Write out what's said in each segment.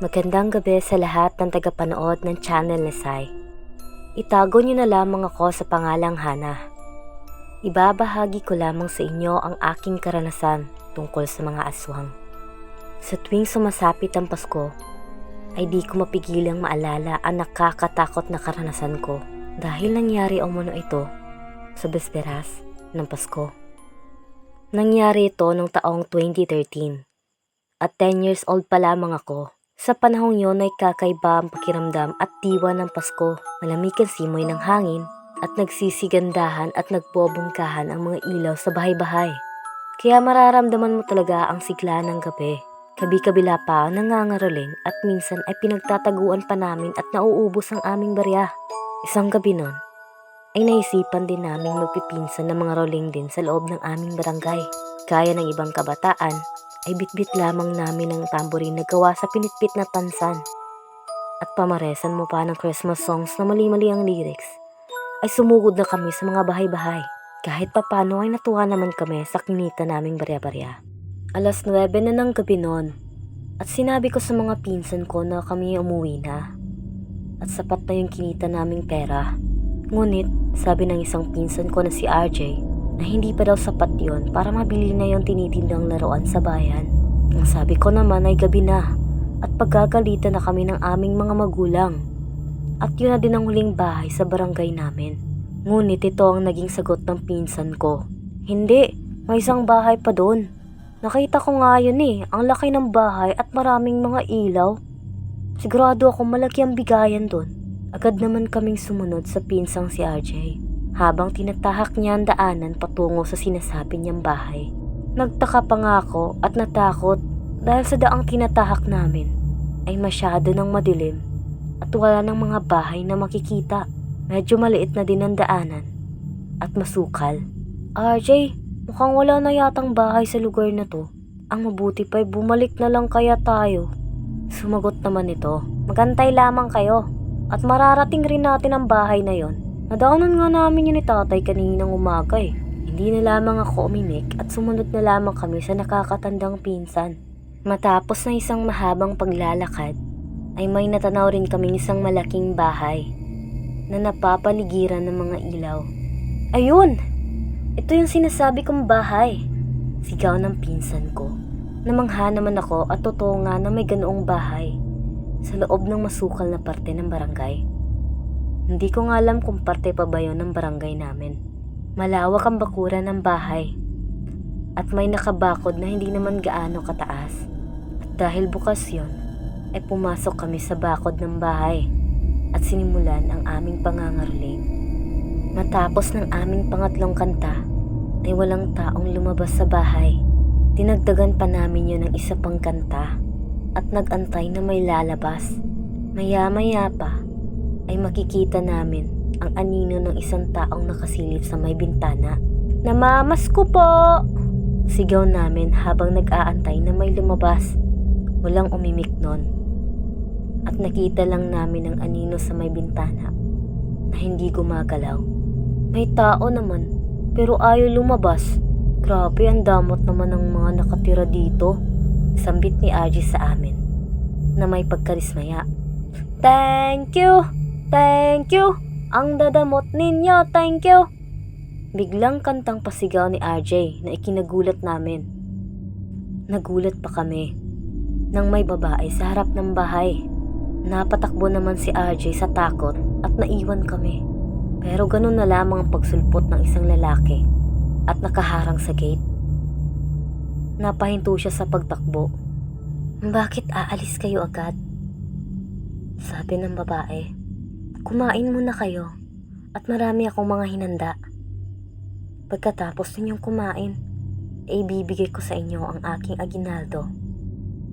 Magandang gabi sa lahat ng tagapanood ng channel ni Sai. Itago niyo na lamang ako sa pangalang Hana. Ibabahagi ko lamang sa inyo ang aking karanasan tungkol sa mga aswang. Sa tuwing sumasapit ang Pasko, ay di ko mapigilang maalala ang nakakatakot na karanasan ko dahil nangyari umano ito sa besperas ng Pasko. Nangyari ito noong taong 2013 at 10 years old pa lamang ako. Sa panahong yon ay kakaiba ang pakiramdam at diwa ng Pasko. Malamig ang simoy ng hangin at nagsisigandahan at nagbobongkahan ang mga ilaw sa bahay-bahay. Kaya mararamdaman mo talaga ang sigla ng gabi. Kabi-kabila pa ang nangangaroling at minsan ay pinagtataguan pa namin at nauubos ang aming barya. Isang gabi nun, ay naisipan din namin magpipinsan ng mga roling din sa loob ng aming barangay. Kaya ng ibang kabataan, ay bitbit lamang namin ng tamborin na gawa sa pinitpit na tansan. At pamaresan mo pa ng Christmas songs na mali-mali ang lyrics, ay sumugod na kami sa mga bahay-bahay. Kahit papano ay natuwa naman kami sa kinita naming barya-barya. Alas 9 na ng gabi noon, at sinabi ko sa mga pinsan ko na kami umuwi na. At sapat na yung kinita naming pera. Ngunit, sabi ng isang pinsan ko na si RJ, na hindi pa daw sapat yon para mabili na yung tinitindang laruan sa bayan. Ang sabi ko naman ay gabi na at pagkagalitan na kami ng aming mga magulang. At yun na din ang huling bahay sa barangay namin. Ngunit ito ang naging sagot ng pinsan ko. Hindi, may isang bahay pa doon. Nakita ko nga yun eh, ang laki ng bahay at maraming mga ilaw. Sigurado ako malaki ang bigayan doon. Agad naman kaming sumunod sa pinsang si RJ habang tinatahak niya ang daanan patungo sa sinasabi niyang bahay. Nagtaka pa nga ako at natakot dahil sa daang tinatahak namin ay masyado ng madilim at wala ng mga bahay na makikita. Medyo maliit na din ang daanan at masukal. RJ, mukhang wala na yatang bahay sa lugar na to. Ang mabuti pa'y bumalik na lang kaya tayo. Sumagot naman ito, magantay lamang kayo at mararating rin natin ang bahay na yon. Nadaanan nga namin yun ni tatay kaninang umaga eh. Hindi na lamang ako umimik at sumunod na lamang kami sa nakakatandang pinsan. Matapos ng isang mahabang paglalakad, ay may natanaw rin kaming isang malaking bahay na napapaligiran ng mga ilaw. Ayun! Ito yung sinasabi kong bahay. Sigaw ng pinsan ko. Namangha naman ako at totoo nga na may ganoong bahay sa loob ng masukal na parte ng barangay. Hindi ko nga alam kung parte pa ba yun ng barangay namin. Malawak ang bakuran ng bahay. At may nakabakod na hindi naman gaano kataas. At dahil bukas yon, ay pumasok kami sa bakod ng bahay at sinimulan ang aming pangangaroling. Matapos ng aming pangatlong kanta, ay walang taong lumabas sa bahay. Dinagdagan pa namin yun ng isa pang kanta at nagantay na may lalabas. Maya-maya pa, ay makikita namin ang anino ng isang taong nakasilip sa may bintana. Namamas ko po! Sigaw namin habang nag-aantay na may lumabas. Walang umimik nun. At nakita lang namin ang anino sa may bintana na hindi gumagalaw. May tao naman, pero ayaw lumabas. Grabe, ang damot naman ng mga nakatira dito. Sambit ni Aji sa amin na may pagkarismaya. Thank you! Thank you! Ang dadamot ninyo, thank you! Biglang kantang pasigaw ni RJ na ikinagulat namin. Nagulat pa kami nang may babae sa harap ng bahay. Napatakbo naman si RJ sa takot at naiwan kami. Pero ganun na lamang ang pagsulpot ng isang lalaki at nakaharang sa gate. Napahinto siya sa pagtakbo. Bakit aalis kayo agad? Sabi ng babae. Kumain muna kayo at marami akong mga hinanda. Pagkatapos ninyong kumain, ay bibigay ko sa inyo ang aking aginaldo.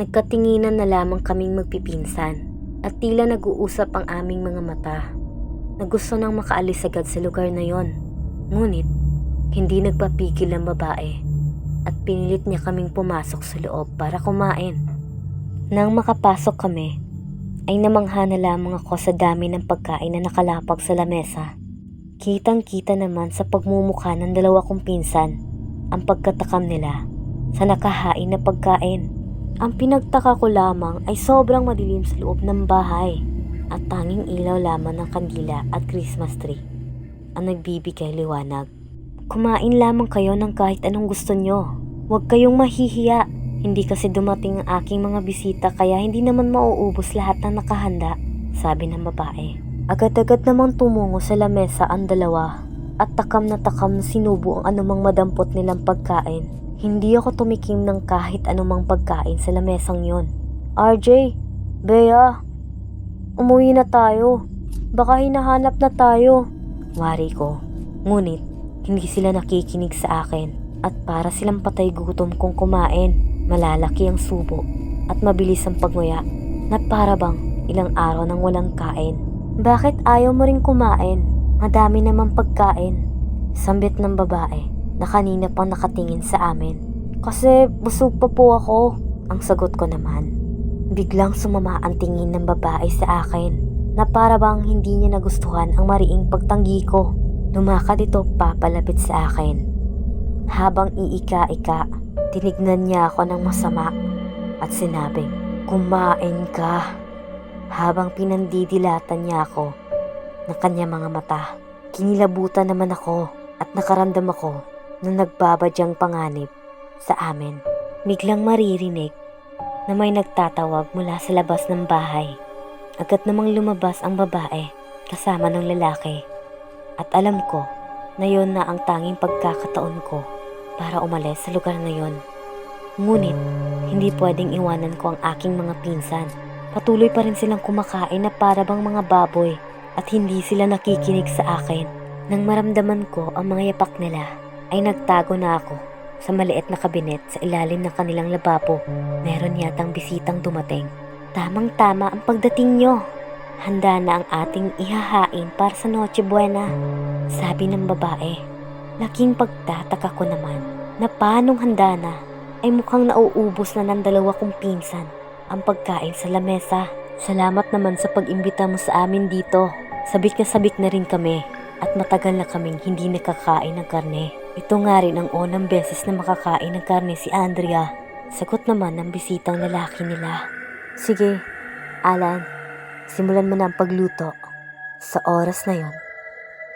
Nagkatinginan na lamang kaming magpipinsan at tila nag-uusap ang aming mga mata na gusto nang makaalis agad sa lugar na yon. Ngunit, hindi nagpapigil ang babae at pinilit niya kaming pumasok sa loob para kumain. Nang makapasok kami, ay namangha na lamang ako sa dami ng pagkain na nakalapag sa lamesa. Kitang-kita naman sa pagmumukha ng dalawa kong pinsan ang pagkatakam nila sa nakahain na pagkain. Ang pinagtaka ko lamang ay sobrang madilim sa loob ng bahay at tanging ilaw lamang ng kandila at Christmas tree ang nagbibigay liwanag. Kumain lamang kayo ng kahit anong gusto nyo. Huwag kayong mahihiya. Hindi kasi dumating ang aking mga bisita kaya hindi naman mauubos lahat ng nakahanda, sabi ng babae. Agad-agad namang tumungo sa lamesa ang dalawa at takam na takam na sinubo ang anumang madampot nilang pagkain. Hindi ako tumikim ng kahit anumang pagkain sa lamesang yon. RJ, Bea, umuwi na tayo. Baka hinahanap na tayo. Wari ko. Ngunit, hindi sila nakikinig sa akin at para silang patay gutom kung kumain, malalaki ang subo at mabilis ang pagmuya na para bang ilang araw nang walang kain. Bakit ayaw mo rin kumain? Madami namang pagkain. Sambit ng babae na kanina pang nakatingin sa amin. Kasi busog pa po ako. Ang sagot ko naman. Biglang sumama ang tingin ng babae sa akin na para bang hindi niya nagustuhan ang mariing pagtanggi ko. Lumakad ito papalapit sa akin. Habang iika-ika, tinignan niya ako ng masama at sinabing, Kumain ka. Habang pinandidilatan niya ako ng kanya mga mata, kinilabutan naman ako at nakaramdam ako ng nagbabadyang panganib sa amin. Biglang maririnig na may nagtatawag mula sa labas ng bahay. Agad namang lumabas ang babae kasama ng lalaki. At alam ko na yon na ang tanging pagkakataon ko para umalis sa lugar na yon. Ngunit, hindi pwedeng iwanan ko ang aking mga pinsan. Patuloy pa rin silang kumakain na para bang mga baboy at hindi sila nakikinig sa akin. Nang maramdaman ko ang mga yapak nila, ay nagtago na ako sa maliit na kabinet sa ilalim ng kanilang lababo. Meron yatang bisitang dumating. Tamang-tama ang pagdating nyo. Handa na ang ating ihahain para sa Noche Buena. Sabi ng babae. Laking pagtataka ko naman na paanong handa na ay mukhang nauubos na ng dalawa kong pinsan ang pagkain sa lamesa. Salamat naman sa pag-imbita mo sa amin dito. Sabik na sabik na rin kami at matagal na kaming hindi nakakain ng karne. Ito nga rin ang unang beses na makakain ng karne si Andrea. Sagot naman ng bisitang lalaki nila. Sige, Alan, simulan mo na ang pagluto. Sa oras na yon,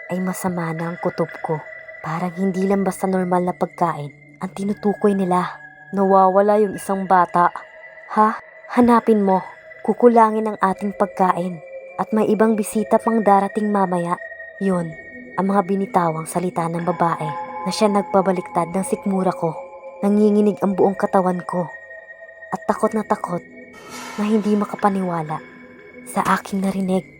ay masama na ang kutob ko. Parang hindi lang basta normal na pagkain ang tinutukoy nila. Nawawala yung isang bata. Ha? Hanapin mo. Kukulangin ang ating pagkain. At may ibang bisita pang darating mamaya. Yun, ang mga binitawang salita ng babae na siya nagpabaliktad ng sikmura ko. Nanginginig ang buong katawan ko. At takot na takot na hindi makapaniwala sa aking narinig.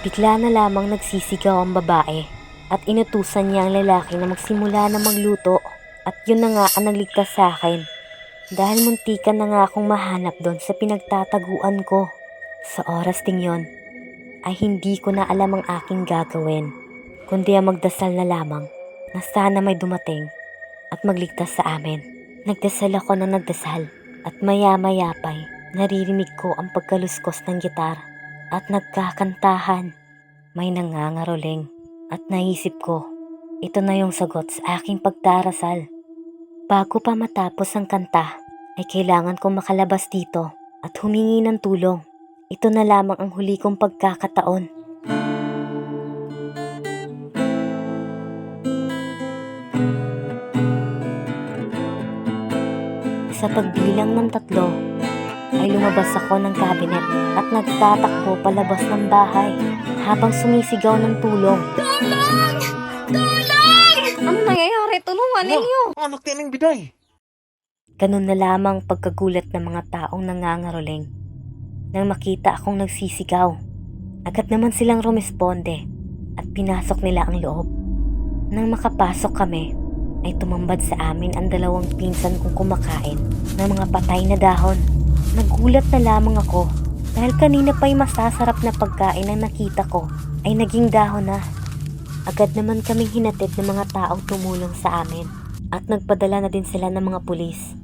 Bigla na lamang nagsisigaw ang babae at inutusan niya ang lalaki na magsimula na magluto at yun na nga ang nagligtas sa akin dahil muntikan na nga akong mahanap doon sa pinagtataguan ko. Sa oras ding yon ay hindi ko na alam ang aking gagawin kundi ang magdasal na lamang na sana may dumating at magligtas sa amin. Nagdasal ako na nagdasal at maya-maya pa'y naririnig ko ang pagkaluskos ng gitar at nagkakantahan. May nangangaroling at naisip ko, ito na yung sagot sa aking pagdarasal. Bago pa matapos ang kanta, ay kailangan kong makalabas dito at humingi ng tulong. Ito na lamang ang huli kong pagkakataon. Sa pagbilang ng tatlo, ay lumabas ako ng kabinet at nagtatakbo palabas ng bahay habang sumisigaw ng tulong. Tulong! Tulong! Ano nangyayari? Tulungan ninyo! Anak din ng biday. Ganun na lamang pagkagulat ng mga taong nangangaroling. Nang makita akong nagsisigaw, agad naman silang rumesponde at pinasok nila ang loob. Nang makapasok kami, ay tumambad sa amin ang dalawang pinsan kong kumakain ng mga patay na dahon. Nagulat na lamang ako dahil kanina pa'y masasarap na pagkain ang nakita ko ay naging dahon na. Agad naman kaming hinatid ng mga taong tumulong sa amin at nagpadala na din sila ng mga pulis.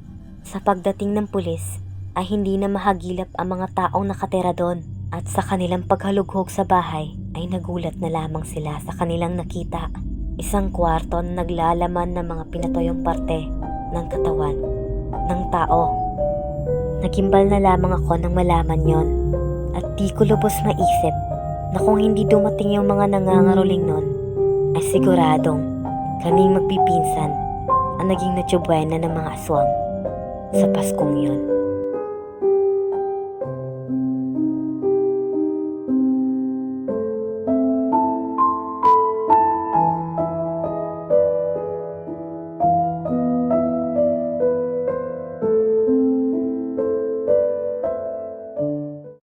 Sa pagdating ng pulis ay hindi na mahagilap ang mga taong nakatira doon at sa kanilang paghalughog sa bahay ay nagulat na lamang sila sa kanilang nakita. Isang kwarto na naglalaman ng mga pinatoyong parte ng katawan ng tao. Nagimbal na lamang ako nang malaman yon at di ko lubos maisip na kung hindi dumating yung mga nangangaroling nun, ay siguradong kaming magpipinsan ang naging natsubuena ng mga aswang sa Paskong yun.